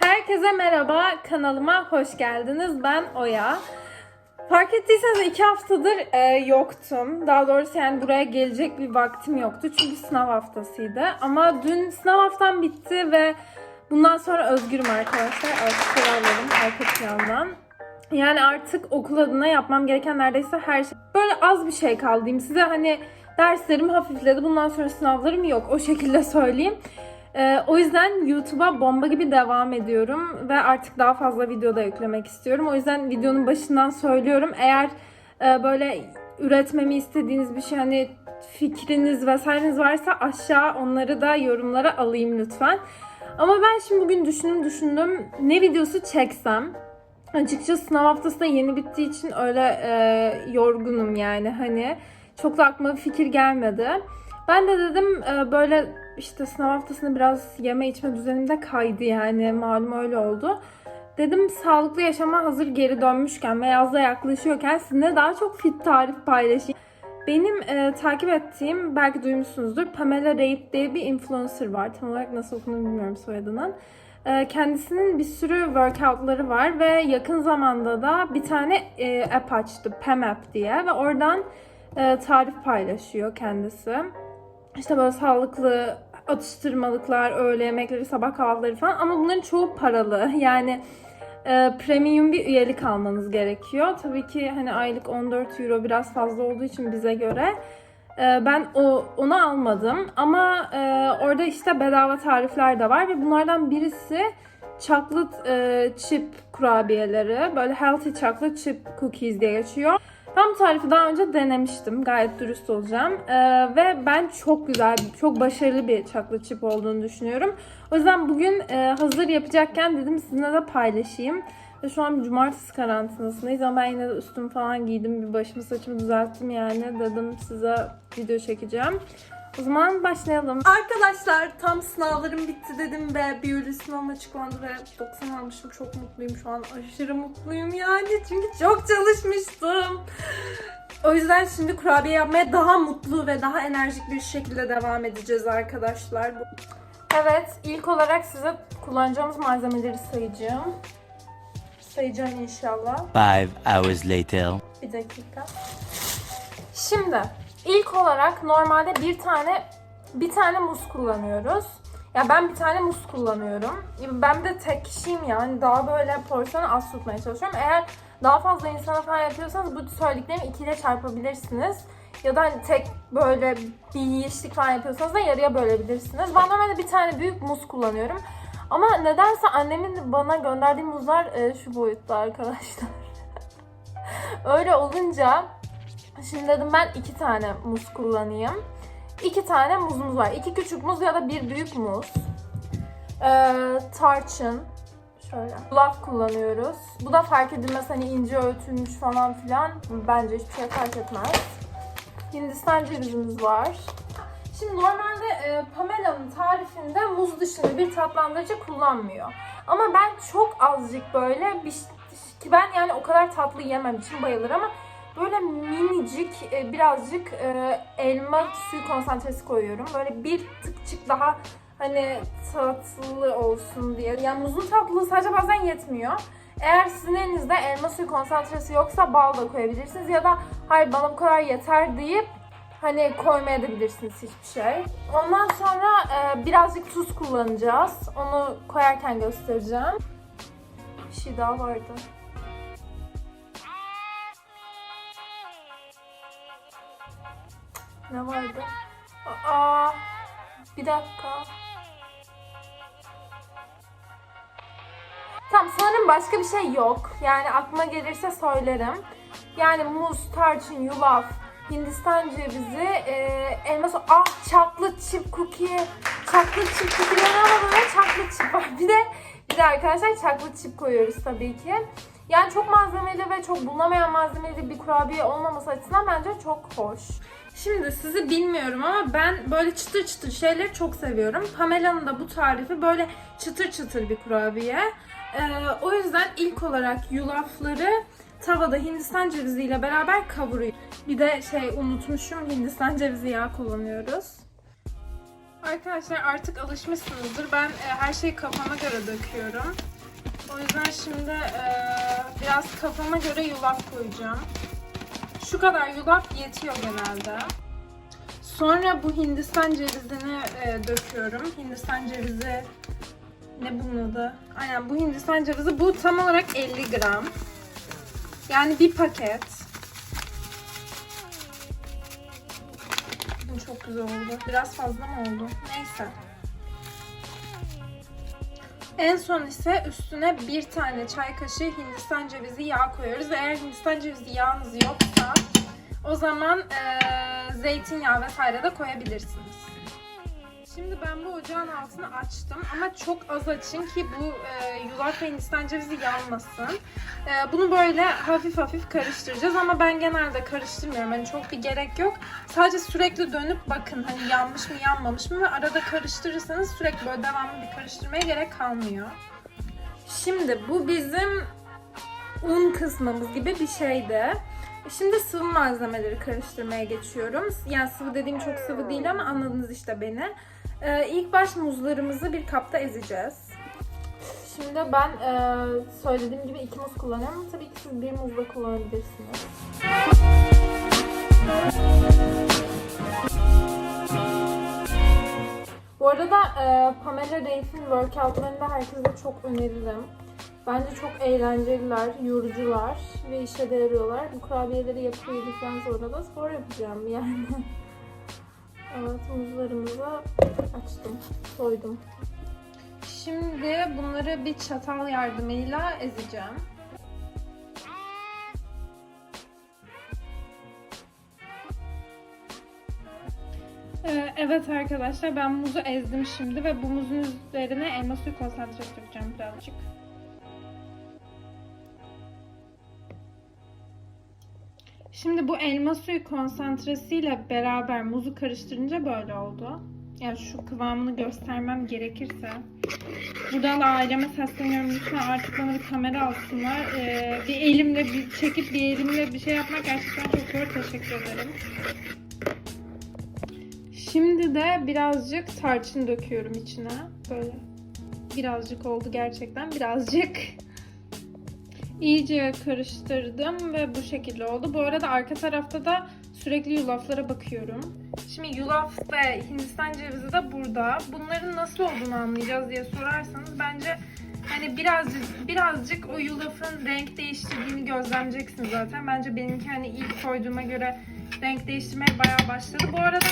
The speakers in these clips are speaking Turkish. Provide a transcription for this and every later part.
Herkese merhaba, kanalıma hoş geldiniz. Ben Oya. Fark ettiyseniz iki haftadır e, yoktum. Daha doğrusu yani buraya gelecek bir vaktim yoktu. Çünkü sınav haftasıydı. Ama dün sınav haftam bitti ve bundan sonra özgürüm arkadaşlar. Alkışlar alalım arka plandan. Yani artık okul adına yapmam gereken neredeyse her şey. Böyle az bir şey kaldı diyeyim size. Hani derslerim hafifledi. Bundan sonra sınavlarım yok. O şekilde söyleyeyim. Ee, o yüzden YouTube'a bomba gibi devam ediyorum ve artık daha fazla video da yüklemek istiyorum. O yüzden videonun başından söylüyorum. Eğer e, böyle üretmemi istediğiniz bir şey hani fikriniz vesaireniz varsa aşağı onları da yorumlara alayım lütfen. Ama ben şimdi bugün düşündüm düşündüm ne videosu çeksem. Açıkçası sınav haftası da yeni bittiği için öyle e, yorgunum yani hani çok da aklıma fikir gelmedi. Ben de dedim e, böyle işte sınav haftasında biraz yeme içme düzenim de kaydı yani malum öyle oldu. Dedim sağlıklı yaşama hazır geri dönmüşken ve yazda yaklaşıyorken sizinle daha çok fit tarif paylaşayım. Benim e, takip ettiğim belki duymuşsunuzdur Pamela Reid diye bir influencer var. Tam olarak nasıl okunduğunu bilmiyorum soyadının. E, kendisinin bir sürü workoutları var ve yakın zamanda da bir tane e, app açtı PEMAP diye ve oradan e, tarif paylaşıyor kendisi. İşte böyle sağlıklı atıştırmalıklar, öğle yemekleri, sabah kahvaltıları falan ama bunların çoğu paralı. Yani e, premium bir üyelik almanız gerekiyor. Tabii ki hani aylık 14 euro biraz fazla olduğu için bize göre e, ben o onu almadım ama e, orada işte bedava tarifler de var ve bunlardan birisi chocolate e, chip kurabiyeleri. Böyle healthy chocolate chip cookies diye geçiyor. Bu tarifi daha önce denemiştim. Gayet dürüst olacağım. Ee, ve ben çok güzel, çok başarılı bir chocolate chip olduğunu düşünüyorum. O yüzden bugün e, hazır yapacakken dedim sizinle de paylaşayım. Ve şu an cumartesi karantinasındayız ama ben yine de üstümü falan giydim. Bir başımı saçımı düzelttim yani. Dedim size video çekeceğim. O zaman başlayalım. Arkadaşlar tam sınavlarım bitti dedim ve biyoloji sınavım açıklandı ve 90 almışım. Çok mutluyum şu an. Aşırı mutluyum yani. Çünkü çok çalışmıştım. O yüzden şimdi kurabiye yapmaya daha mutlu ve daha enerjik bir şekilde devam edeceğiz arkadaşlar. Evet, ilk olarak size kullanacağımız malzemeleri sayacağım. Sayacağım inşallah. Five hours later. Bir dakika. Şimdi ilk olarak normalde bir tane bir tane muz kullanıyoruz. Ya ben bir tane muz kullanıyorum. Ben de tek kişiyim yani daha böyle porsiyonu az tutmaya çalışıyorum. Eğer daha fazla insana falan yapıyorsanız bu söylediklerimi ikiyle çarpabilirsiniz. Ya da hani tek böyle bir yiyişlik falan yapıyorsanız da yarıya bölebilirsiniz. Ben normalde bir tane büyük muz kullanıyorum. Ama nedense annemin bana gönderdiği muzlar e, şu boyutta arkadaşlar. Öyle olunca şimdi dedim ben iki tane muz kullanayım. İki tane muzumuz var. İki küçük muz ya da bir büyük muz. Ee, tarçın. Şöyle. Yulaf kullanıyoruz. Bu da fark edilmez hani ince öğütülmüş falan filan. Bence hiçbir şey fark etmez. Hindistan cevizimiz var. Şimdi normalde e, Pamela'nın tarifinde muz dışında bir tatlandırıcı kullanmıyor. Ama ben çok azıcık böyle bir ki ben yani o kadar tatlı yemem için bayılır ama böyle minicik e, birazcık e, elma suyu konsantresi koyuyorum. Böyle bir tıkçık daha hani tatlı olsun diye. Yani muzun tatlılığı sadece bazen yetmiyor. Eğer sizin elinizde elma suyu konsantresi yoksa bal da koyabilirsiniz ya da hayır bana bu kadar yeter deyip hani koymayabilirsiniz hiçbir şey. Ondan sonra e, birazcık tuz kullanacağız. Onu koyarken göstereceğim. Bir şey daha vardı. Ne vardı? Aa, bir dakika. Tamam sanırım başka bir şey yok. Yani aklıma gelirse söylerim. Yani muz, tarçın, yulaf, Hindistan cevizi, e, elma so ah chocolate chip cookie. Chocolate chip cookie ama böyle chocolate chip var. Bir de bir de arkadaşlar chocolate chip koyuyoruz tabii ki. Yani çok malzemeli ve çok bulunamayan malzemeli bir kurabiye olmaması açısından bence çok hoş. Şimdi sizi bilmiyorum ama ben böyle çıtır çıtır şeyleri çok seviyorum. Pamela'nın da bu tarifi böyle çıtır çıtır bir kurabiye. Ee, o yüzden ilk olarak yulafları tavada Hindistan ceviziyle beraber kavuruyorum. Bir de şey unutmuşum Hindistan cevizi yağı kullanıyoruz. Arkadaşlar artık alışmışsınızdır. Ben e, her şeyi kafama göre döküyorum. O yüzden şimdi e, biraz kafama göre yulaf koyacağım. Şu kadar yulaf yetiyor genelde. Sonra bu Hindistan cevizini e, döküyorum. Hindistan cevizi ne bunun adı? Aynen bu Hindistan cevizi. Bu tam olarak 50 gram. Yani bir paket. Bu çok güzel oldu. Biraz fazla mı oldu? Neyse. En son ise üstüne bir tane çay kaşığı Hindistan cevizi yağ koyuyoruz. Eğer Hindistan cevizi yağınız yoksa o zaman eee, zeytinyağı vesaire de koyabilirsiniz. Şimdi ben bu ocağın altını açtım ama çok az açın ki bu e, yulaf ve Hindistan cevizi yanmasın. E, bunu böyle hafif hafif karıştıracağız ama ben genelde karıştırmıyorum. Hani çok bir gerek yok. Sadece sürekli dönüp bakın hani yanmış mı yanmamış mı ve arada karıştırırsanız sürekli böyle devamlı bir karıştırmaya gerek kalmıyor. Şimdi bu bizim un kısmımız gibi bir şeydi. Şimdi sıvı malzemeleri karıştırmaya geçiyorum. Yani sıvı dediğim çok sıvı değil ama anladınız işte beni. Ee, ilk baş muzlarımızı bir kapta ezeceğiz. Şimdi ben e, söylediğim gibi iki muz kullanıyorum. Tabii ki siz bir muz da kullanabilirsiniz. Bu arada e, Pamela Reif'in workoutlarını da herkese çok öneririm. Bence çok eğlenceliler, yorucular ve işe de yarıyorlar. Bu kurabiyeleri yapıp yedikten sonra da spor yapacağım yani. evet muzlarımızı açtım, soydum. Şimdi bunları bir çatal yardımıyla ezeceğim. Ee, Evet arkadaşlar ben muzu ezdim şimdi ve bu muzun üzerine elma suyu konsantresi dökeceğim birazcık. Şimdi bu elma suyu konsantresiyle beraber muzu karıştırınca böyle oldu. Yani şu kıvamını göstermem gerekirse. Buradan da aileme sesleniyorum. Lütfen artık bana bir kamera alsınlar. Ee, bir elimle bir çekip bir elimle bir şey yapmak gerçekten çok zor. Teşekkür ederim. Şimdi de birazcık tarçın döküyorum içine. Böyle birazcık oldu gerçekten. Birazcık. İyice karıştırdım ve bu şekilde oldu. Bu arada arka tarafta da sürekli yulaflara bakıyorum. Şimdi yulaf ve Hindistan cevizi de burada. Bunların nasıl olduğunu anlayacağız diye sorarsanız bence hani birazcık birazcık o yulafın renk değiştirdiğini gözlemleyeceksiniz zaten. Bence benimki hani ilk koyduğuma göre renk değiştirmeye bayağı başladı. Bu arada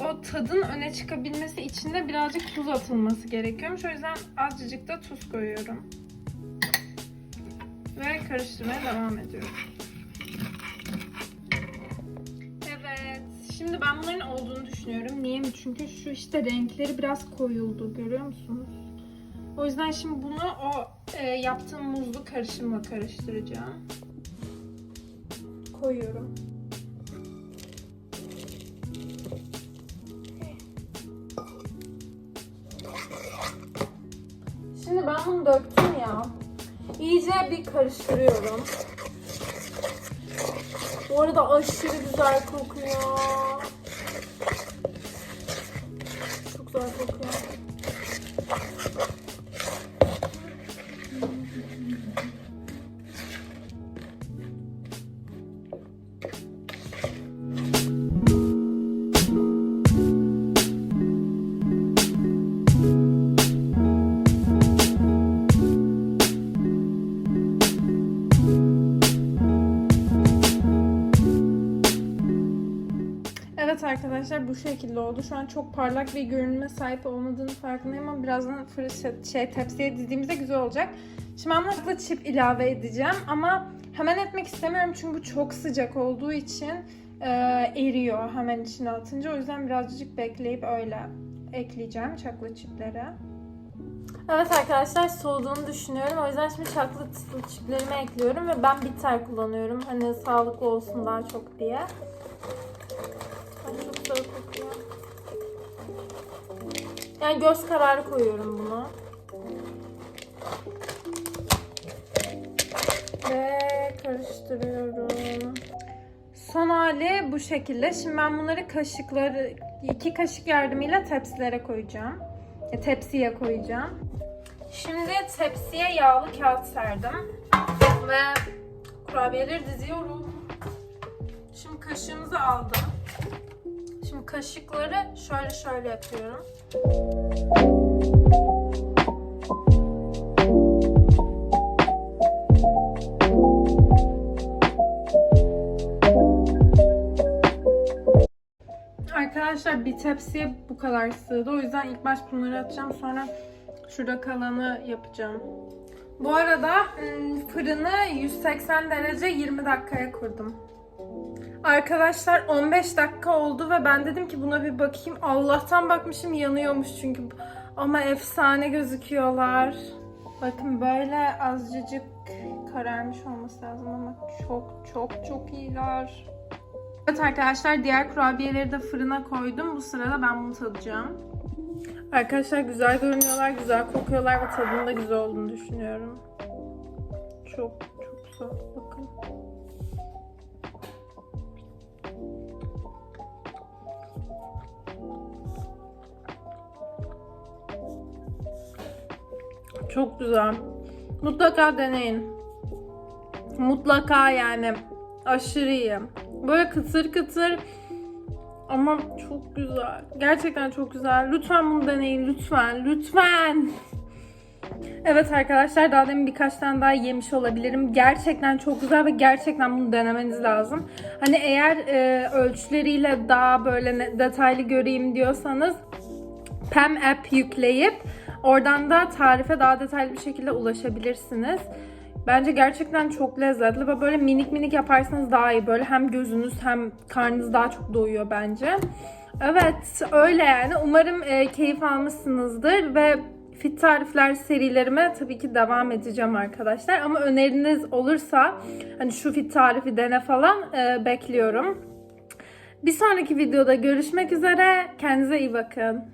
o tadın öne çıkabilmesi için de birazcık tuz atılması gerekiyormuş. O yüzden azıcık da tuz koyuyorum. Ve karıştırmaya devam ediyorum. Evet. Şimdi ben bunların olduğunu düşünüyorum. Niye mi? Çünkü şu işte renkleri biraz koyuldu. Görüyor musunuz? O yüzden şimdi bunu o e, yaptığım muzlu karışımla karıştıracağım. Koyuyorum. Şimdi ben bunu döktüm ya. İyice bir karıştırıyorum. Bu arada aşırı güzel kokuyor. Bu şekilde oldu. Şu an çok parlak bir görünüme sahip olmadığını farkındayım ama birazdan şey, tepsiye dizdiğimizde güzel olacak. Şimdi ben buna çip ilave edeceğim ama hemen etmek istemiyorum çünkü bu çok sıcak olduğu için e, eriyor hemen içine atınca. O yüzden birazcık bekleyip öyle ekleyeceğim çaklı çipleri. Evet arkadaşlar soğuduğunu düşünüyorum. O yüzden şimdi çaklı çiplerimi ekliyorum ve ben bitter kullanıyorum. Hani sağlıklı olsun daha çok diye. Yani göz kararı koyuyorum bunu. Ve karıştırıyorum. Son hali bu şekilde. Şimdi ben bunları kaşıkları iki kaşık yardımıyla tepsilere koyacağım. E, tepsiye koyacağım. Şimdi tepsiye yağlı kağıt serdim. Ve kurabiyeleri diziyorum. Şimdi kaşığımızı aldım. Şimdi kaşıkları şöyle şöyle yapıyorum. Arkadaşlar bir tepsiye bu kadar sığdı. O yüzden ilk baş bunları atacağım. Sonra şurada kalanı yapacağım. Bu arada ım, fırını 180 derece 20 dakikaya kurdum. Arkadaşlar 15 dakika oldu ve ben dedim ki buna bir bakayım. Allah'tan bakmışım yanıyormuş çünkü. Ama efsane gözüküyorlar. Bakın böyle azıcık kararmış olması lazım ama çok çok çok iyiler. Evet arkadaşlar diğer kurabiyeleri de fırına koydum. Bu sırada ben bunu tadacağım. Arkadaşlar güzel görünüyorlar, güzel kokuyorlar ve tadının da güzel olduğunu düşünüyorum. Çok çok güzel. Bakın. Çok güzel. Mutlaka deneyin. Mutlaka yani. Aşırı iyi. Böyle kıtır kıtır ama çok güzel. Gerçekten çok güzel. Lütfen bunu deneyin. Lütfen. Lütfen. Evet arkadaşlar daha demin birkaç tane daha yemiş olabilirim. Gerçekten çok güzel ve gerçekten bunu denemeniz lazım. Hani eğer e, ölçüleriyle daha böyle detaylı göreyim diyorsanız Pem app yükleyip oradan da tarife daha detaylı bir şekilde ulaşabilirsiniz. Bence gerçekten çok lezzetli ve böyle minik minik yaparsanız daha iyi. Böyle hem gözünüz hem karnınız daha çok doyuyor bence. Evet öyle yani. Umarım e, keyif almışsınızdır ve fit tarifler serilerime tabii ki devam edeceğim arkadaşlar. Ama öneriniz olursa hani şu fit tarifi dene falan e, bekliyorum. Bir sonraki videoda görüşmek üzere. Kendinize iyi bakın.